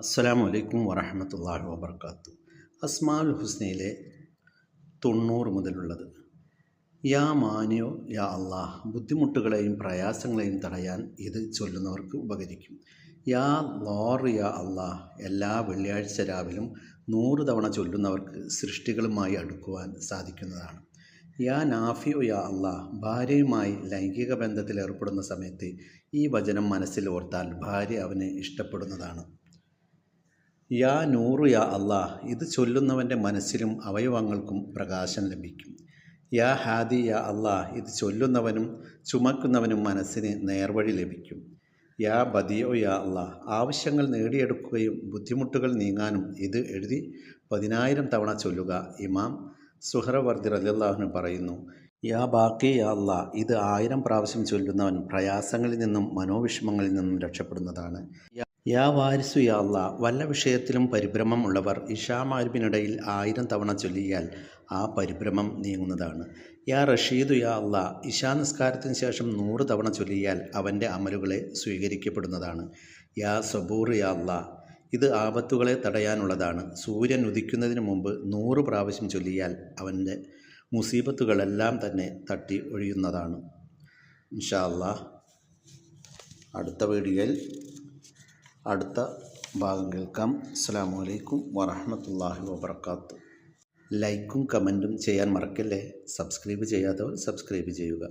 അസ്സലാമു അലൈക്കും വറഹമത്തല്ലാഹി വബർക്കാത്തു. അസ്മാൽ ഹുസ്നയിലെ തൊണ്ണൂറ് മുതലുള്ളത്. യാ മാനിയോ യാ അള്ളാഹ് ബുദ്ധിമുട്ടുകളെയും പ്രയാസങ്ങളെയും തടയാൻ ഇത് ചൊല്ലുന്നവർക്ക് ഉപകരിക്കും. യാ ലോർ യാ അള്ളാഹ് എല്ലാ വെള്ളിയാഴ്ച രാവിലും നൂറ് തവണ ചൊല്ലുന്നവർക്ക് സൃഷ്ടികളുമായി അടുക്കുവാൻ സാധിക്കുന്നതാണ്. യാ നാഫിയോ യാ അള്ളാഹ് ഭാര്യയുമായി ലൈംഗിക ബന്ധത്തിൽ ഏർപ്പെടുന്ന സമയത്ത് ഈ വചനം മനസ്സിൽ ഓർത്താൽ ഭാര്യ അവനെ ഇഷ്ടപ്പെടുന്നതാണ്. യാ നൂറു യാ അള്ളാഹ് ഇത് ചൊല്ലുന്നവന്റെ മനസ്സിലും അവയവങ്ങൾക്കും പ്രകാശം ലഭിക്കും. യാ ഹാദി യാ അള്ളാഹ് ഇത് ചൊല്ലുന്നവനും ചുമക്കുന്നവനും മനസ്സിന് നേർവഴി ലഭിക്കും. യാ ബദിയോ യാ അള്ളാഹ് ആവശ്യങ്ങൾ നേടിയെടുക്കുകയും ബുദ്ധിമുട്ടുകൾ നീങ്ങാനും ഇത് എഴുതി പതിനായിരം തവണ ചൊല്ലുക. ഇമാം സുഹറവർദി റലിയല്ലാഹുന് പറയുന്നു യാ ബാക്കി യാ അള്ളാഹ് ഇത് ആയിരം പ്രാവശ്യം ചൊല്ലുന്നവൻ പ്രയാസങ്ങളിൽ നിന്നും മനോവിഷമങ്ങളിൽ നിന്നും രക്ഷപ്പെടുന്നതാണ്. യാ വാരിസു യാ വല്ല വിഷയത്തിലും പരിഭ്രമം ഉള്ളവർ ഇഷാമാരിപ്പിനിടയിൽ ആയിരം തവണ ചൊല്ലിയാൽ ആ പരിഭ്രമം നീങ്ങുന്നതാണ്. യാ റഷീദു യാ അല്ലാ ഇഷാ നിസ്കാരത്തിന് ശേഷം നൂറ് തവണ ചൊല്ലിയാൽ അവന്റെ അമലുകളെ സ്വീകരിക്കപ്പെടുന്നതാണ്. യാ സബൂർ യാ അല്ലാ ഇത് ആപത്തുകളെ തടയാനുള്ളതാണ്. സൂര്യൻ ഉദിക്കുന്നതിന് മുമ്പ് നൂറ് പ്രാവശ്യം ചൊല്ലിയാൽ അവന്റെ മുസീബത്തുകളെല്ലാം തന്നെ തട്ടി ഒഴിയുന്നതാണ്. ഇൻഷാ അല്ലാ അടുത്ത വീഡിയോയിൽ അടുത്ത ഭാഗം കേൾക്കാം. അസ്സാം വലൈക്കും വറഹമത്തല്ലാഹി വബർക്കാത്തു ലൈക്കും കമന്റും ചെയ്യാൻ മറക്കല്ലേ? സബ്സ്ക്രൈബ് ചെയ്യാത്തവർ സബ്സ്ക്രൈബ് ചെയ്യുക.